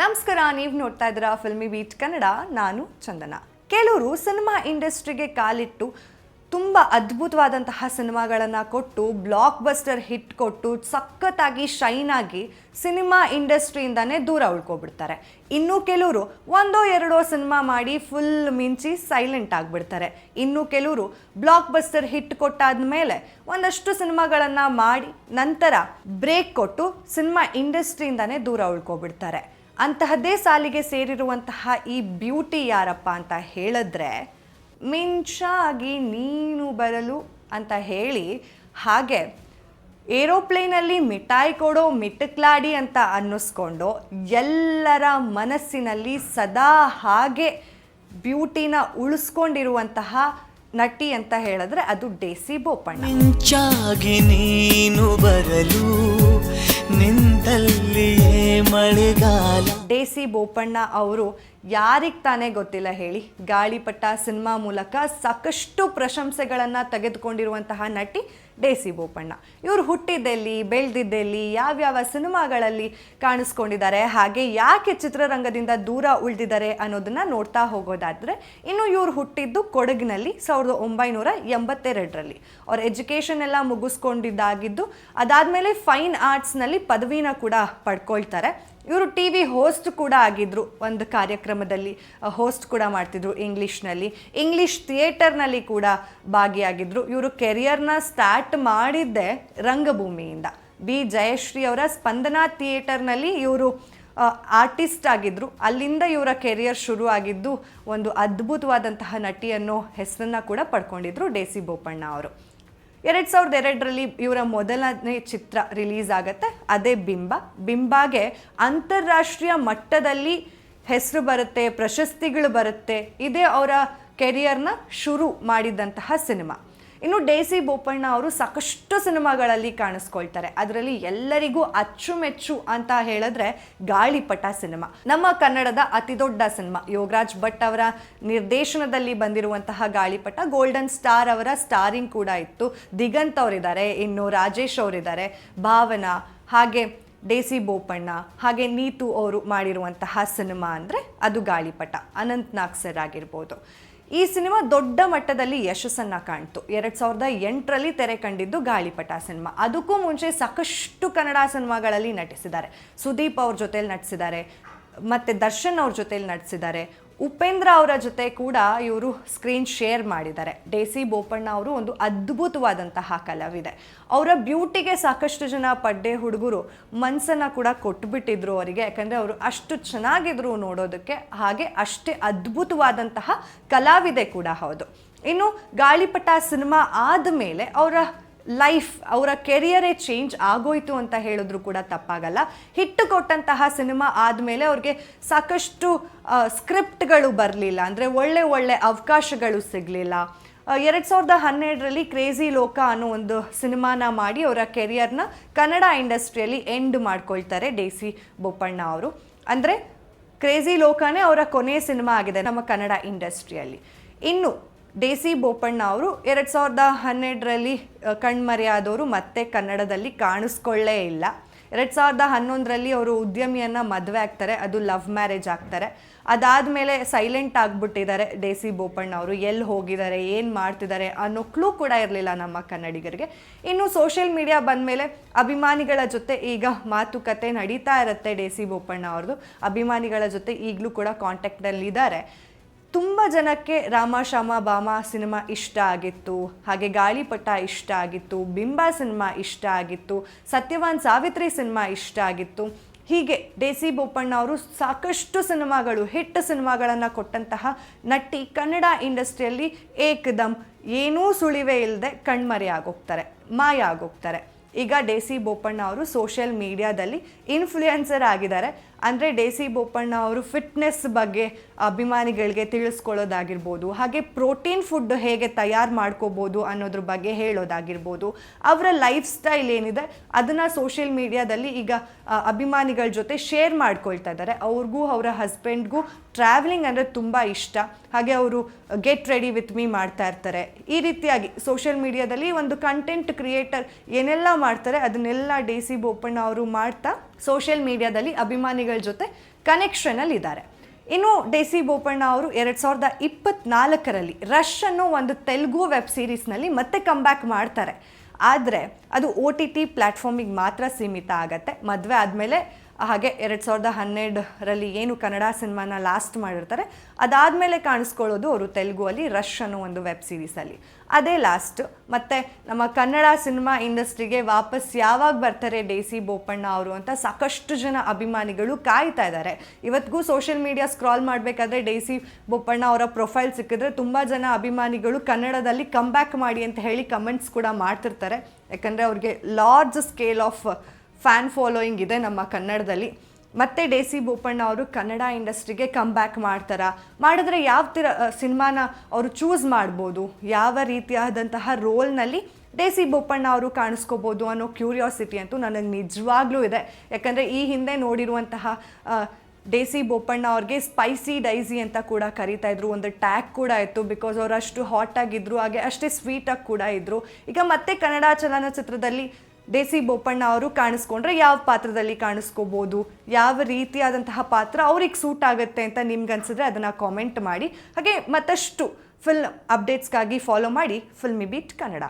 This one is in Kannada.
ನಮಸ್ಕಾರ, ನೀವು ನೋಡ್ತಾ ಇದ್ದೀರಾ ಫಿಲ್ಮಿ ಬೀಟ್ ಕನ್ನಡ ನಾನು ಚಂದನ. ಕೆಲವರು ಸಿನಿಮಾ ಇಂಡಸ್ಟ್ರಿಗೆ ಕಾಲಿಟ್ಟು ತುಂಬ ಅದ್ಭುತವಾದಂತಹ ಸಿನಿಮಾಗಳನ್ನು ಕೊಟ್ಟು ಬ್ಲಾಕ್ ಬಸ್ಟರ್ ಹಿಟ್ ಕೊಟ್ಟು, ಸಖತ್ತಾಗಿ ಶೈನ್ ಆಗಿ ಸಿನಿಮಾ ಇಂಡಸ್ಟ್ರಿಯಿಂದನೇ ದೂರ ಉಳ್ಕೊಬಿಡ್ತಾರೆ. ಇನ್ನು ಕೆಲವರು ಒಂದೋ ಎರಡೋ ಸಿನಿಮಾ ಮಾಡಿ ಫುಲ್ ಮಿಂಚಿ ಸೈಲೆಂಟ್ ಆಗಿಬಿಡ್ತಾರೆ. ಇನ್ನು ಕೆಲವರು ಬ್ಲಾಕ್ ಬಸ್ಟರ್ ಹಿಟ್ ಕೊಟ್ಟಾದ ಮೇಲೆ ಒಂದಷ್ಟು ಸಿನಿಮಾಗಳನ್ನು ಮಾಡಿ ನಂತರ ಬ್ರೇಕ್ ಕೊಟ್ಟು ಸಿನಿಮಾ ಇಂಡಸ್ಟ್ರಿಯಿಂದನೇ ದೂರ ಉಳ್ಕೊಬಿಡ್ತಾರೆ. ಅಂತಹದ್ದೇ ಸಾಲಿಗೆ ಸೇರಿರುವಂತಹ ಈ ಬ್ಯೂಟಿ ಯಾರಪ್ಪ ಅಂತ ಹೇಳಿದ್ರೆ, ಮಿಂಚಾಗಿ ನೀನು ಬರಲು ಅಂತ ಹೇಳಿ, ಹಾಗೆ ಏರೋಪ್ಲೇನಲ್ಲಿ ಮಿಠಾಯಿ ಕೊಡೋ ಮಿಟಕ್ಲಾಡಿ ಅಂತ ಅನ್ನಿಸ್ಕೊಂಡು ಎಲ್ಲರ ಮನಸ್ಸಿನಲ್ಲಿ ಸದಾ ಹಾಗೆ ಬ್ಯೂಟಿನ ಉಳಿಸ್ಕೊಂಡಿರುವಂತಹ ನಟಿ ಅಂತ ಹೇಳಿದ್ರೆ ಅದು ಡೇಸಿ ಬೋಪಣ್ಣ ಮಿಂಚಾಗಿ ನೀನು ಬರಲು ನಿಂತಲ್ಲಿಯೇ ಮಳೆಗಾಲ. ಡೇಸಿ ಬೋಪಣ್ಣ ಅವರು ಯಾರಿಗೆ ತಾನೇ ಗೊತ್ತಿಲ್ಲ ಹೇಳಿ. ಗಾಳಿಪಟ ಸಿನಿಮಾ ಮೂಲಕ ಸಾಕಷ್ಟು ಪ್ರಶಂಸೆಗಳನ್ನು ತೆಗೆದುಕೊಂಡಿರುವಂತಹ ನಟಿ ಡೇಸಿ ಬೋಪಣ್ಣ. ಇವರು ಹುಟ್ಟಿದ್ದೆಲ್ಲಿ, ಬೆಳೆದಿದ್ದೆಲ್ಲಿ, ಯಾವ್ಯಾವ ಸಿನಿಮಾಗಳಲ್ಲಿ ಕಾಣಿಸ್ಕೊಂಡಿದ್ದಾರೆ, ಹಾಗೆ ಯಾಕೆ ಚಿತ್ರರಂಗದಿಂದ ದೂರ ಉಳಿದಿದ್ದಾರೆ ಅನ್ನೋದನ್ನ ನೋಡ್ತಾ ಹೋಗೋದಾದ್ರೆ, ಇನ್ನು ಇವರು ಹುಟ್ಟಿದ್ದು ಕೊಡಗಿನಲ್ಲಿ ಸಾವಿರದ ಒಂಬೈನೂರ ಎಂಬತ್ತೆರಡರಲ್ಲಿ. ಅವ್ರ ಎಜುಕೇಷನ್ ಎಲ್ಲ ಮುಗಿಸ್ಕೊಂಡಿದ್ದಾಗಿದ್ದು, ಅದಾದಮೇಲೆ ಫೈನ್ ಆರ್ಟ್ಸ್ನಲ್ಲಿ ಪದವಿನ ಕೂಡ ಪಡ್ಕೊಳ್ತಾರೆ. ಇವರು ಟಿ ವಿ ಹೋಸ್ಟ್ ಕೂಡ ಆಗಿದ್ರು. ಒಂದು ಕಾರ್ಯಕ್ರಮದಲ್ಲಿ ಹೋಸ್ಟ್ ಕೂಡ ಮಾಡ್ತಿದ್ರು ಇಂಗ್ಲೀಷ್ನಲ್ಲಿ ಇಂಗ್ಲೀಷ್ ಥಿಯೇಟರ್ನಲ್ಲಿ ಕೂಡ ಭಾಗಿಯಾಗಿದ್ರು. ಇವರು ಕೆರಿಯರ್ನ ಸ್ಟಾರ್ಟ್ ಮಾಡಿದ್ದೆ ರಂಗಭೂಮಿಯಿಂದ. ಬಿ. ಜಯಶ್ರೀ ಅವರ ಸ್ಪಂದನಾ ಥಿಯೇಟರ್ನಲ್ಲಿ ಇವರು ಆರ್ಟಿಸ್ಟ್ ಆಗಿದ್ರು. ಅಲ್ಲಿಂದ ಇವರ ಕೆರಿಯರ್ ಶುರು ಆಗಿದ್ದು ಒಂದು ಅದ್ಭುತವಾದಂತಹ ನಟಿ ಅನ್ನೋ ಹೆಸರನ್ನ ಕೂಡ ಪಡ್ಕೊಂಡಿದ್ರು ಡೇಸಿ ಬೋಪಣ್ಣ ಅವರು. ಎರಡು ಸಾವಿರದ ಎರಡರಲ್ಲಿ ಇವರ ಮೊದಲನೇ ಚಿತ್ರ ರಿಲೀಸ್ ಆಗುತ್ತೆ. ಅದೇ ಬಿಂಬ. ಬಿಂಬಾಗೆ ಅಂತಾರಾಷ್ಟ್ರೀಯ ಮಟ್ಟದಲ್ಲಿ ಹೆಸರು ಬರುತ್ತೆ, ಪ್ರಶಸ್ತಿಗಳು ಬರುತ್ತೆ. ಇದೇ ಅವರ ಕೆರಿಯರ್ನ ಶುರು ಮಾಡಿದಂತಹ ಸಿನಿಮಾ. ಇನ್ನು ಡೇಸಿ ಬೋಪಣ್ಣ ಅವರು ಸಾಕಷ್ಟು ಸಿನಿಮಾಗಳಲ್ಲಿ ಕಾಣಿಸ್ಕೊಳ್ತಾರೆ. ಅದರಲ್ಲಿ ಎಲ್ಲರಿಗೂ ಅಚ್ಚುಮೆಚ್ಚು ಅಂತ ಹೇಳಿದ್ರೆ ಗಾಳಿಪಟ ಸಿನಿಮಾ. ನಮ್ಮ ಕನ್ನಡದ ಅತಿ ದೊಡ್ಡ ಸಿನಿಮಾ. ಯೋಗರಾಜ್ ಭಟ್ ಅವರ ನಿರ್ದೇಶನದಲ್ಲಿ ಬಂದಿರುವಂತಹ ಗಾಳಿಪಟ, ಗೋಲ್ಡನ್ ಸ್ಟಾರ್ ಅವರ ಸ್ಟಾರಿಂಗ್ ಕೂಡ ಇತ್ತು. ದಿಗಂತ್ ಅವರಿದ್ದಾರೆ, ಇನ್ನು ರಾಜೇಶ್ ಅವರಿದ್ದಾರೆ. ಭಾವನಾ, ಹಾಗೆ ಡೇಸಿ ಬೋಪಣ್ಣ, ಹಾಗೆ ನೀತು ಅವರು ಮಾಡಿರುವಂತಹ ಸಿನಿಮಾ ಅಂದರೆ ಅದು ಗಾಳಿಪಟ. ಅನಂತ್ ನಾಗ್ ಸರ್ ಆಗಿರ್ಬೋದು. ಈ ಸಿನಿಮಾ ದೊಡ್ಡ ಮಟ್ಟದಲ್ಲಿ ಯಶಸ್ಸನ್ನು ಕಾಣ್ತು. ಎರಡು ಸಾವಿರದ ಎಂಟರಲ್ಲಿ ತೆರೆ ಕಂಡಿದ್ದು ಗಾಳಿಪಟ ಸಿನಿಮಾ. ಅದಕ್ಕೂ ಮುಂಚೆ ಸಾಕಷ್ಟು ಕನ್ನಡ ಸಿನಿಮಾಗಳಲ್ಲಿ ನಟಿಸಿದ್ದಾರೆ. ಸುದೀಪ್ ಅವ್ರ ಜೊತೆಯಲ್ಲಿ ನಟಿಸಿದ್ದಾರೆ. ಮತ್ತು ದರ್ಶನ್ ಅವ್ರ ಜೊತೆಯಲ್ಲಿ ನಟಿಸಿದ್ದಾರೆ. ಉಪೇಂದ್ರ ಅವರ ಜೊತೆ ಕೂಡ ಇವರು ಸ್ಕ್ರೀನ್ ಶೇರ್ ಮಾಡಿದ್ದಾರೆ. ಡೇಸಿ ಬೋಪಣ್ಣ ಅವರು ಒಂದು ಅದ್ಭುತವಾದಂತಹ ಕಲಾವಿದೆ. ಅವರ ಬ್ಯೂಟಿಗೆ ಸಾಕಷ್ಟು ಜನ ಪಡ್ಡೆ ಹುಡುಗರು ಮನಸ್ಸನ್ನು ಕೂಡ ಕೊಟ್ಟುಬಿಟ್ಟಿದ್ರು ಅವರಿಗೆ. ಯಾಕಂದರೆ ಅವರು ಅಷ್ಟು ಚೆನ್ನಾಗಿದ್ರು ನೋಡೋದಕ್ಕೆ, ಹಾಗೆ ಅಷ್ಟೇ ಅದ್ಭುತವಾದಂತಹ ಕಲಾವಿದೆ ಕೂಡ ಹೌದು. ಇನ್ನು ಗಾಳಿಪಟ ಸಿನಿಮಾ ಆದಮೇಲೆ ಅವರ ಲೈಫ್ ಅವರ ಕೆರಿಯರೇ ಚೇಂಜ್ ಆಗೋಯ್ತು ಅಂತ ಹೇಳಿದ್ರು ಕೂಡ ತಪ್ಪಾಗಲ್ಲ. ಹಿಟ್ಟು ಕೊಟ್ಟಂತಹ ಸಿನಿಮಾ ಆದಮೇಲೆ ಅವ್ರಿಗೆ ಸಾಕಷ್ಟು ಸ್ಕ್ರಿಪ್ಟ್ಗಳು ಬರಲಿಲ್ಲ. ಅಂದರೆ ಒಳ್ಳೆ ಒಳ್ಳೆ ಅವಕಾಶಗಳು ಸಿಗಲಿಲ್ಲ. ಎರಡು ಸಾವಿರದ ಹನ್ನೆರಡರಲ್ಲಿ ಕ್ರೇಜಿ ಲೋಕ ಅನ್ನೋ ಒಂದು ಸಿನಿಮಾನ ಮಾಡಿ ಅವರ ಕೆರಿಯರ್ನ ಕನ್ನಡ ಇಂಡಸ್ಟ್ರಿಯಲ್ಲಿ ಎಂಡ್ ಮಾಡ್ಕೊಳ್ತಾರೆ ಡೇಸಿ ಬೋಪಣ್ಣ ಅವರು. ಅಂದರೆ ಕ್ರೇಜಿ ಲೋಕನೇ ಅವರ ಕೊನೆಯ ಸಿನಿಮಾ ಆಗಿದೆ ನಮ್ಮ ಕನ್ನಡ ಇಂಡಸ್ಟ್ರಿಯಲ್ಲಿ. ಇನ್ನು ಡೇಸಿ ಬೋಪಣ್ಣ ಅವರು ಎರಡು ಸಾವಿರದ ಹನ್ನೆರಡರಲ್ಲಿ ಕಣ್ಮರೆಯಾದವರು ಮತ್ತೆ ಕನ್ನಡದಲ್ಲಿ ಕಾಣಿಸ್ಕೊಳ್ಳೇ ಇಲ್ಲ. ಎರಡು ಸಾವಿರದ ಹನ್ನೊಂದರಲ್ಲಿ ಅವರು ಉದ್ಯಮಿಯನ್ನು ಮದುವೆ ಆಗ್ತಾರೆ, ಅದು ಲವ್ ಮ್ಯಾರೇಜ್ ಆಗ್ತಾರೆ. ಅದಾದಮೇಲೆ ಸೈಲೆಂಟ್ ಆಗಿಬಿಟ್ಟಿದ್ದಾರೆ ಡೇಸಿ ಬೋಪಣ್ಣ ಅವರು. ಎಲ್ಲಿ ಹೋಗಿದ್ದಾರೆ, ಏನು ಮಾಡ್ತಿದ್ದಾರೆ ಅನ್ನೋ ಕ್ಲೂ ಕೂಡ ಇರಲಿಲ್ಲ ನಮ್ಮ ಕನ್ನಡಿಗರಿಗೆ. ಇನ್ನು ಸೋಷಿಯಲ್ ಮೀಡಿಯಾ ಬಂದ ಮೇಲೆ ಅಭಿಮಾನಿಗಳ ಜೊತೆ ಈಗ ಮಾತುಕತೆ ನಡೀತಾ ಇರುತ್ತೆ ಡೇಸಿ ಬೋಪಣ್ಣ ಅವ್ರದ್ದು. ಅಭಿಮಾನಿಗಳ ಜೊತೆ ಈಗಲೂ ಕೂಡ ಕಾಂಟ್ಯಾಕ್ಟಲ್ಲಿದ್ದಾರೆ ತುಂಬ ಜನಕ್ಕೆ ರಾಮ, ಶ್ಯಾಮ, ಬಾಮ ಸಿನಿಮಾ ಇಷ್ಟ ಆಗಿತ್ತು. ಹಾಗೆ ಗಾಳಿಪಟ ಇಷ್ಟ ಆಗಿತ್ತು, ಬಿಂಬ ಸಿನಿಮಾ ಇಷ್ಟ ಆಗಿತ್ತು, ಸತ್ಯವಾನ್ ಸಾವಿತ್ರಿ ಸಿನಿಮಾ ಇಷ್ಟ ಆಗಿತ್ತು. ಹೀಗೆ ಡೇಸಿ ಬೋಪಣ್ಣ ಅವರು ಸಾಕಷ್ಟು ಸಿನಿಮಾಗಳು, ಹಿಟ್ ಸಿನಿಮಾಗಳನ್ನು ಕೊಟ್ಟಂತಹ ನಟಿ ಕನ್ನಡ ಇಂಡಸ್ಟ್ರಿಯಲ್ಲಿ ಏಕದಮ್ ಏನೂ ಸುಳಿವೆ ಇಲ್ಲದೆ ಕಣ್ಮರೆ ಆಗೋಗ್ತಾರೆ, ಮಾಯ ಆಗೋಗ್ತಾರೆ. ಈಗ ಡೇಸಿ ಬೋಪಣ್ಣ ಅವರು ಸೋಷಿಯಲ್ ಮೀಡಿಯಾದಲ್ಲಿ ಇನ್ಫ್ಲೂಯೆನ್ಸರ್ ಆಗಿದ್ದಾರೆ. ಅಂದರೆ ಡೇಸಿ ಬೋಪಣ್ಣ ಅವರು ಫಿಟ್ನೆಸ್ ಬಗ್ಗೆ ಅಭಿಮಾನಿಗಳಿಗೆ ತಿಳಿಸ್ಕೊಳ್ಳೋದಾಗಿರ್ಬೋದು, ಹಾಗೆ ಪ್ರೋಟೀನ್ ಫುಡ್ ಹೇಗೆ ತಯಾರು ಮಾಡ್ಕೋಬೋದು ಅನ್ನೋದ್ರ ಬಗ್ಗೆ ಹೇಳೋದಾಗಿರ್ಬೋದು, ಅವರ ಲೈಫ್ ಸ್ಟೈಲ್ ಏನಿದೆ ಅದನ್ನು ಸೋಷಿಯಲ್ ಮೀಡಿಯಾದಲ್ಲಿ ಈಗ ಅಭಿಮಾನಿಗಳ ಜೊತೆ ಶೇರ್ ಮಾಡ್ಕೊಳ್ತಾ ಇದ್ದಾರೆ. ಅವ್ರಿಗೂ, ಅವರ ಹಸ್ಬೆಂಡ್ಗೂ ಟ್ರಾವೆಲಿಂಗ್ ಅಂದರೆ ತುಂಬ ಇಷ್ಟ. ಹಾಗೆ ಅವರು ಗೆಟ್ ರೆಡಿ ವಿತ್ ಮೀ ಮಾಡ್ತಾ ಇರ್ತಾರೆ. ಈ ರೀತಿಯಾಗಿ ಸೋಷಿಯಲ್ ಮೀಡಿಯಾದಲ್ಲಿ ಒಂದು ಕಂಟೆಂಟ್ ಕ್ರಿಯೇಟರ್ ಏನೆಲ್ಲ ಮಾಡ್ತಾರೆ ಅದನ್ನೆಲ್ಲ ಡಿ ಸಿ ಬೋಪಣ್ಣ ಅವರು ಮಾಡ್ತಾ ಸೋಷಿಯಲ್ ಮೀಡಿಯಾದಲ್ಲಿ ಅಭಿಮಾನಿಗಳ ಜೊತೆ ಕನೆಕ್ಷನಲ್ಲಿ ಇದ್ದಾರೆ ಇನ್ನು ಡೆಸಿ ಬೋಪಣ್ಣ ಅವರು ಎರಡು ಸಾವಿರದ ಇಪ್ಪತ್ನಾಲ್ಕರಲ್ಲಿ ರಶ್ ಅನ್ನೋ ಒಂದು ತೆಲುಗು ವೆಬ್ ಸೀರೀಸ್ನಲ್ಲಿ ಮತ್ತೆ ಕಮ್ಬ್ಯಾಕ್ ಮಾಡ್ತಾರೆ. ಆದರೆ ಅದು ಒ ಟಿ ಟಿ ಪ್ಲ್ಯಾಟ್ಫಾರ್ಮಿಗೆ ಮಾತ್ರ ಸೀಮಿತ ಆಗತ್ತೆ. ಮದುವೆ ಆದಮೇಲೆ ಹಾಗೆ ಎರಡು ಸಾವಿರದ ಹನ್ನೆರಡರಲ್ಲಿ ಏನು ಕನ್ನಡ ಸಿನಿಮಾನ ಲಾಸ್ಟ್ ಮಾಡಿರ್ತಾರೆ. ಅದಾದಮೇಲೆ ಕಾಣಿಸ್ಕೊಳ್ಳೋದು ಅವರು ತೆಲುಗು ಅಲ್ಲಿ ರಶ್ ಅನ್ನೋ ಒಂದು ವೆಬ್ ಸೀರೀಸಲ್ಲಿ ಅದೇ ಲಾಸ್ಟ್ ಮತ್ತು ನಮ್ಮ ಕನ್ನಡ ಸಿನಿಮಾ ಇಂಡಸ್ಟ್ರಿಗೆ ವಾಪಸ್ ಯಾವಾಗ ಬರ್ತಾರೆ ಡೇಸಿ ಬೋಪಣ್ಣ ಅವರು ಅಂತ ಸಾಕಷ್ಟು ಜನ ಅಭಿಮಾನಿಗಳು ಕಾಯ್ತಾ ಇದ್ದಾರೆ. ಇವತ್ತಿಗೂ ಸೋಷಿಯಲ್ ಮೀಡಿಯಾ ಸ್ಕ್ರಾಲ್ ಮಾಡಬೇಕಾದ್ರೆ ಡೇಸಿ ಬೋಪಣ್ಣ ಅವರ ಪ್ರೊಫೈಲ್ ಸಿಕ್ಕಿದ್ರೆ ತುಂಬ ಜನ ಅಭಿಮಾನಿಗಳು ಕನ್ನಡದಲ್ಲಿ ಕಮ್ಬ್ಯಾಕ್ ಮಾಡಿ ಅಂತ ಹೇಳಿ ಕಮೆಂಟ್ಸ್ ಕೂಡ ಮಾಡ್ತಿರ್ತಾರೆ. ಯಾಕಂದರೆ ಅವ್ರಿಗೆ large scale of fan following ಇದೆ ನಮ್ಮ ಕನ್ನಡದಲ್ಲಿ. ಮತ್ತೆ ಡಿ.ಸಿ ಬೋಪಣ್ಣ ಅವರು ಕನ್ನಡ ಇಂಡಸ್ಟ್ರಿಗೆ ಕಮ್ ಬ್ಯಾಕ್ ಮಾಡ್ತಾರಾ? ಮಾಡಿದ್ರೆ ಯಾವ ಥರ ಸಿನಿಮಾನ ಅವರು ಚೂಸ್ ಮಾಡ್ಬೋದು? ಯಾವ ರೀತಿಯಾದಂತಹ ರೋಲ್ನಲ್ಲಿ ಸಿ ಬೋಪಣ್ಣ ಅವರು ಕಾಣಿಸ್ಕೋಬೋದು ಅನ್ನೋ ಕ್ಯೂರಿಯಾಸಿಟಿ ಅಂತೂ ನನಗೆ ನಿಜವಾಗ್ಲೂ ಇದೆ. ಯಾಕಂದರೆ ಈ ಹಿಂದೆ ನೋಡಿರುವಂತಹ ಡಿ.ಸಿ ಬೋಪಣ್ಣ ಅವ್ರಿಗೆ ಸ್ಪೈಸಿ ಡೈಸಿ ಅಂತ ಕೂಡ ಕರೀತಾ ಇದ್ರು. ಒಂದು ಟ್ಯಾಗ್ ಕೂಡ ಇತ್ತು ಬಿಕಾಸ್ ಅವ್ರು ಅಷ್ಟು ಹಾಟ್ ಆಗಿದ್ರು, ಹಾಗೆ ಅಷ್ಟೇ ಸ್ವೀಟಾಗಿ ಕೂಡ ಇದ್ರು. ಈಗ ಮತ್ತೆ ಕನ್ನಡ ಚಲನಚಿತ್ರದಲ್ಲಿ ಡಿ.ಸಿ ಬೋಪಣ್ಣ ಅವರು ಕಾಣಿಸ್ಕೊಂಡ್ರೆ ಯಾವ ಪಾತ್ರದಲ್ಲಿ ಕಾಣಿಸ್ಕೋಬೋದು, ಯಾವ ರೀತಿಯಾದಂತಹ ಪಾತ್ರ ಅವ್ರಿಗೆ ಸೂಟ್ ಆಗುತ್ತೆ ಅಂತ ನಿಮ್ಗೆ ಅನ್ಸಿದ್ರೆ ಅದನ್ನು ಕಾಮೆಂಟ್ ಮಾಡಿ. ಹಾಗೆ ಮತ್ತಷ್ಟು ಫಿಲ್ಮ್ ಅಪ್ಡೇಟ್ಸ್ಗಾಗಿ ಫಾಲೋ ಮಾಡಿ ಫಿಲ್ಮಿ ಬೀಟ್ ಕನ್ನಡ